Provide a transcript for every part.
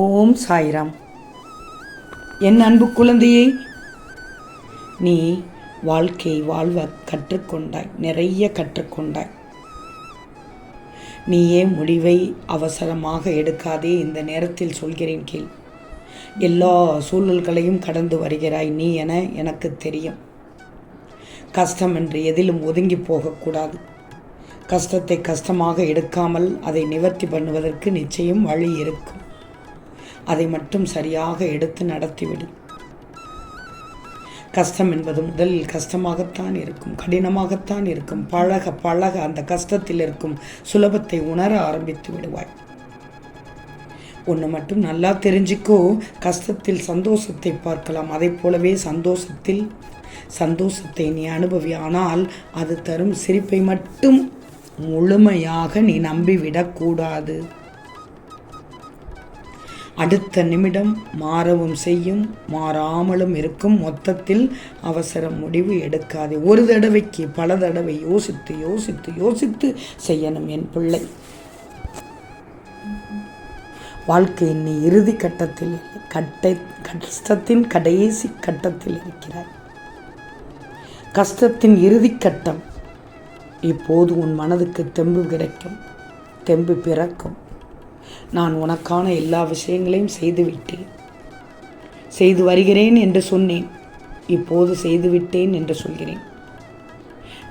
ஓம் சாய்ராம். என் அன்பு குழந்தையே நீ வாழ்க்கை வாழ்வ கற்றுக்கொண்டாய் நிறைய கற்றுக்கொண்டாய். நீயே முடிவை அவசரமாக எடுக்காதே இந்த நேரத்தில் சொல்கிறேன் கீழ் எல்லா சூழல்களையும் கடந்து வருகிறாய் நீ என எனக்கு தெரியும். கஷ்டம் என்று எதிலும் ஒதுங்கி போகக்கூடாது. கஷ்டத்தை கஷ்டமாக எடுக்காமல் அதை நிவர்த்தி பண்ணுவதற்கு நிச்சயம் வழி இருக்கும். அதை மட்டும் சரியாக எடுத்து நடத்திவிடு. கஷ்டம் என்பது முதலில் கஷ்டமாகத்தான் இருக்கும் கடினமாகத்தான் இருக்கும். பழக பழக அந்த கஷ்டத்தில் இருக்கும் சுலபத்தை உணர ஆரம்பித்து விடுவாய். ஒன்று மட்டும் நல்லா தெரிஞ்சுக்கோ கஷ்டத்தில் சந்தோஷத்தை பார்க்கலாம். அதை போலவே சந்தோஷத்தில் சந்தோஷத்தை நீ அனுபவி. ஆனால் அது தரும் சிரிப்பை மட்டும் முழுமையாக நீ நம்பிவிடக்கூடாது அடுத்த நிமிடம் மாறவும் செய்யும் மாறாமலும் இருக்கும். மொத்தத்தில் அவசர முடிவு எடுக்காதே. ஒரு தடவைக்கு பல தடவை யோசித்து யோசித்து யோசித்து செய்யணும் என் பிள்ளை. வாழ்க்கை நீ இறுதி கட்டத்தில் கட்டை கஷ்டத்தின் கடைசி கட்டத்தில் இருக்கிறாய். கஷ்டத்தின் இறுதி கட்டம் இப்போது உன் மனதுக்கு தெம்பு கிடைக்கும் தெம்பு பிறக்கும். நான் உனக்கான எல்லா விஷயங்களையும் செய்துவிட்டேன். செய்து வருகிறேன் என்று சொன்னேன். இப்போது செய்துவிட்டேன் என்று சொல்கிறேன்.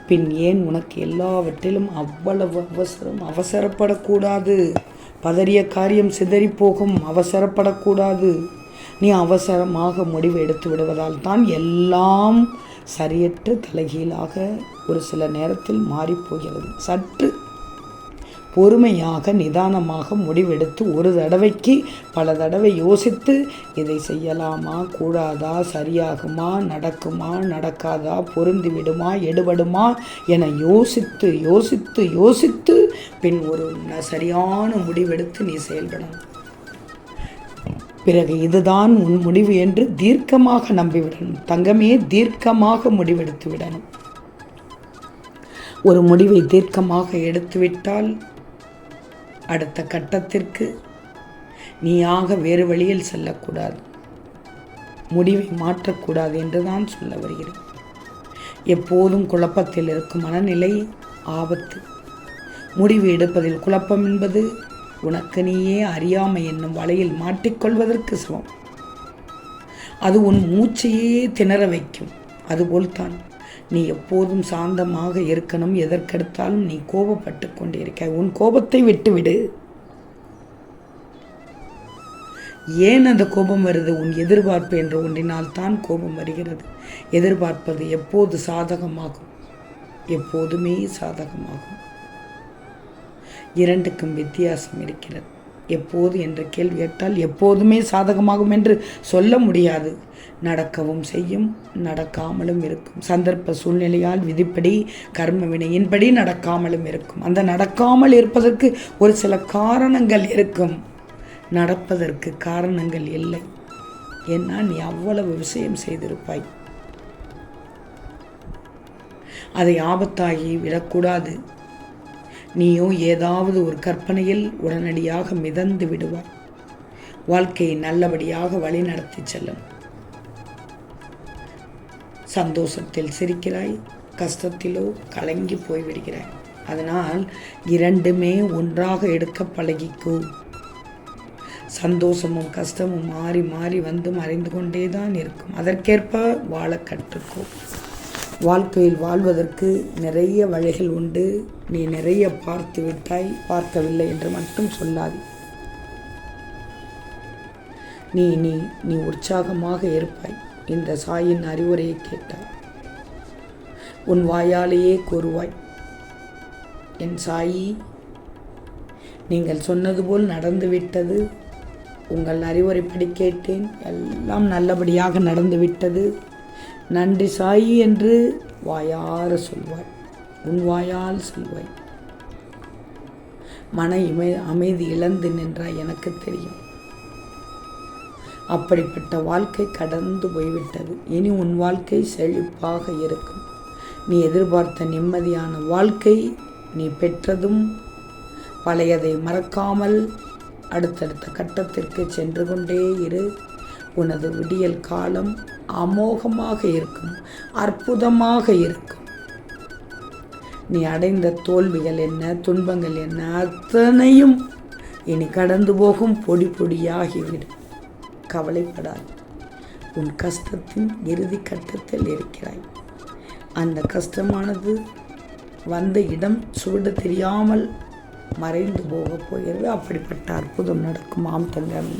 பின் ஏன் உனக்கு எல்லாவற்றிலும் அவ்வளவு அவசரம்? அவசரப்படக்கூடாது. பதறிய காரியம் சிதறி போகும் அவசரப்படக்கூடாது. நீ அவசரமாக முடிவு எடுத்து விடுவதால் தான் எல்லாம் சரியற்று தலைகீழாக ஒரு சில நேரத்தில் மாறிப்போகிறது. சற்று பொறுமையாக நிதானமாக முடிவெடுத்து ஒரு தடவைக்கு பல தடவை யோசித்து இதை செய்யலாமா? கூடாதா? சரியாகுமா? நடக்குமா? நடக்காதா? பொருந்து விடுமா எடுபடுமா? என யோசித்து யோசித்து யோசித்து பின் ஒரு சரியான முடிவெடுத்து நீ செயல்படணும். பிறகு இதுதான் உன் முடிவு என்று தீர்க்கமாக நம்பிவிடணும். தங்கமே தீர்க்கமாக முடிவெடுத்து விடணும். ஒரு முடிவை தீர்க்கமாக எடுத்துவிட்டால் அடுத்த கட்டத்திற்கு நீயாக வேறு வழியில் செல்லக்கூடாது. முடிவை மாற்றக்கூடாது என்று தான் சொல்ல வருகிறேன். எப்போதும் குழப்பத்தில் இருக்கும் மனநிலை ஆபத்து. முடிவு எடுப்பதில் குழப்பம் என்பது உனக்கு நீயே அறியாமை என்னும் வலையில் மாட்டிக்கொள்வதற்கு சமம் அது உன் மூச்சையே திணற வைக்கும். அதுபோல்தான். நீ எப்போதும் சாந்தமாக இருக்கணும். எதற்கெடுத்தாலும் நீ கோபப்பட்டு கொண்டிருக்க. உன் கோபத்தை விட்டுவிடு. ஏன் அந்த கோபம் வருது? உன் எதிர்பார்ப்பு என்ற ஒன்றினால் தான் கோபம் வருகிறது. எதிர்பார்ப்பது எப்போது சாதகமாகும்? எப்போதுமே சாதகமாகும். இரண்டுக்கும் வித்தியாசம் இருக்கிறது. எப்போது என்ற கேள்வி கேட்டால் எப்போதுமே சாதகமாகும் என்று சொல்ல முடியாது. நடக்கவும் செய்யும் நடக்காமலும் இருக்கும். சந்தர்ப்ப சூழ்நிலையால் விதிப்படி கர்ம வினையின்படி நடக்காமலும் இருக்கும். அந்த நடக்காமல் இருப்பதற்கு ஒரு சில காரணங்கள் இருக்கும். நடப்பதற்கு காரணங்கள் இல்லை. ஏன்னா நீ அவ்வளவு விஷயம் செய்திருப்பாய்? அதை ஆபத்தாகி விடக்கூடாது. நீயோ ஏதாவது ஒரு கற்பனையில் உடனடியாக மிதந்து விடுவாய். வாழ்க்கையை நல்லபடியாக வழிநடத்தி செல்லும். சந்தோஷத்தில் சிரிக்கிறாய் கஷ்டத்திலோ கலங்கி போய்விடுகிறாய். அதனால் இரண்டுமே ஒன்றாக எடுக்க பழகிக்கோ. சந்தோஷமும் கஷ்டமும் மாறி மாறி வந்து மறைந்து கொண்டே தான் இருக்கும். அதற்கேற்ப வாழ கற்றுக்கோ. வாழ்க்கையில் வாழ்வதற்கு நிறைய வழிகள் உண்டு. நீ நிறைய பார்த்து விட்டாய் பார்க்கவில்லை என்று மட்டும் சொல்லாது. நீ நீ நீ உற்சாகமாக இருப்பாய் இந்த சாயின் அறிவுரையை கேட்டாய். உன் வாயாலேயே கூறுவாய் என் சாயி நீங்கள் சொன்னது போல் நடந்துவிட்டது உங்கள் அறிவுரைப்படி கேட்டேன். எல்லாம் நல்லபடியாக நடந்துவிட்டது நன்றி சாயி என்று வாயார சொல்வாய். உன் வாயால் சொல்வாய். மன இமை அமைதி இழந்து நின்றாய் எனக்கு தெரியும். அப்படிப்பட்ட வாழ்க்கை கடந்து போய்விட்டது. இனி உன் வாழ்க்கை செழிப்பாக இருக்கும். நீ எதிர்பார்த்த நிம்மதியான வாழ்க்கை நீ பெற்றதும் பழையதை மறக்காமல் அடுத்தடுத்த கட்டத்திற்கு சென்று கொண்டே இரு. உனது விடியல் காலம் அமோகமாக இருக்கும் அற்புதமாக இருக்கும். நீ அடைந்த தோல்விகள் என்ன துன்பங்கள் என்ன அத்தனையும் இனி கடந்து போகும் பொடி பொடியாகிவிடும். கவலைப்படாது உன் கஷ்டத்தின் இறுதி கட்டத்தில் இருக்கிறாய். அந்த கஷ்டமானது வந்த இடம் சுவிட தெரியாமல் மறைந்து போகப் போகிறது. அப்படிப்பட்ட அற்புதம் நடக்கும் ஆம் தங்கமே